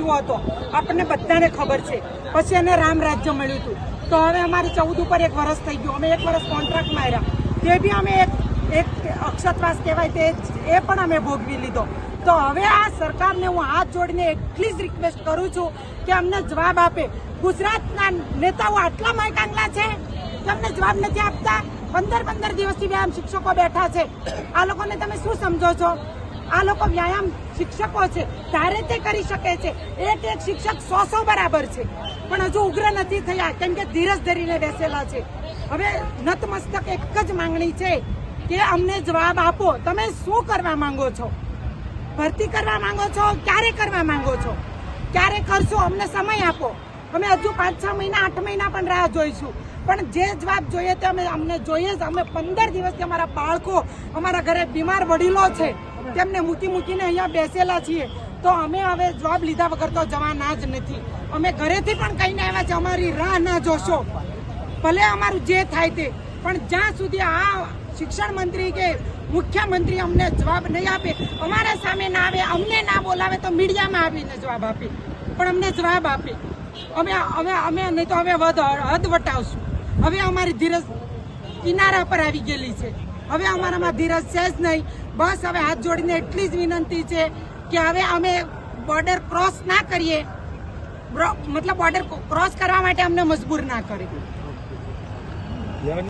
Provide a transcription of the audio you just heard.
ગયો હતો. આપણને બધાને ખબર છે. પછી એને રામ રાજ્ય મળ્યું હતું. તો હવે અમારે ચૌદ ઉપર એક વર્ષ થઈ ગયું. અમે એક વર્ષ કોન્ટ્રાક્ટ માર્યા તે બી અમે એક એક અક્ષતવાસ કહેવાય તે એ પણ અમે ભોગવી લીધો. તો હવે આ સરકારને હું હાથ જોડીને એટલી જ રિક્વેસ્ટ કરું છું કે અમને જવાબ આપે. ગુજરાતના નેતાઓ આટલા માયકાંગલા છે? કે અમને જવાબ નથી આપતા? પંદર પંદર દિવસથી વ્યાયામ શિક્ષકો બેઠા છે. આ લોકોને તમે શું સમજો છો? આ લોકો વ્યાયામ શિક્ષકો છે. ત્યારે તે કરી શકે છે. એક એક શિક્ષક સો સો બરાબર છે. પણ હજુ ઉગ્ર નથી થયા, કેમ કે ધીરજ ધરીને બેસેલા છે. હવે નતમસ્તક એક જ માંગણી છે કે અમને જવાબ આપો. તમે શું કરવા માંગો છો? ભરતી કરવા માંગો છો? ક્યારે કરવા માંગો છો? ક્યારે કરશો? અમને સમય આપો. અમે હજુ પાંચ છ મહિના, આઠ મહિના પણ રાહ જોઈશું. પણ જે જવાબ જોઈએ તે અમે અમને જોઈએ જ. અમે પંદર દિવસથી અમારા બાળકો અમારા ઘરે બીમાર વડીલો છે. તેમને મૂકી મૂકીને અહીંયા બેસેલા છીએ. તો અમે હવે જવાબ લીધા વગર તો જવાના જ નથી. અમે ઘરેથી પણ કહીને આવ્યા છે, અમારી રાહ ના જોશો. ભલે અમારું જે થાય તે, પણ જ્યાં સુધી આ શિક્ષણ મંત્રી કે મુખ્યમંત્રી અમને જવાબ નહીં આપે, અમારા સામે ના આવે, અમને ના બોલાવે તો મીડિયામાં આવીને જવાબ આપે. પણ અમને જવાબ આપે. અમે હવે અમે નહીં તો હવે વધ, હદ વટાવશું. હવે અમારી ધીરજ કિનારા પર આવી ગયેલી છે. હવે અમારામાં ધીરજ છે જ નહીં. બસ હવે હાથ જોડીને એટલી જ વિનંતી છે કે હવે અમે બોર્ડર ક્રોસ ના કરીએ. મતલબ બોર્ડર ક્રોસ કરવા માટે અમને મજબૂર ના કરે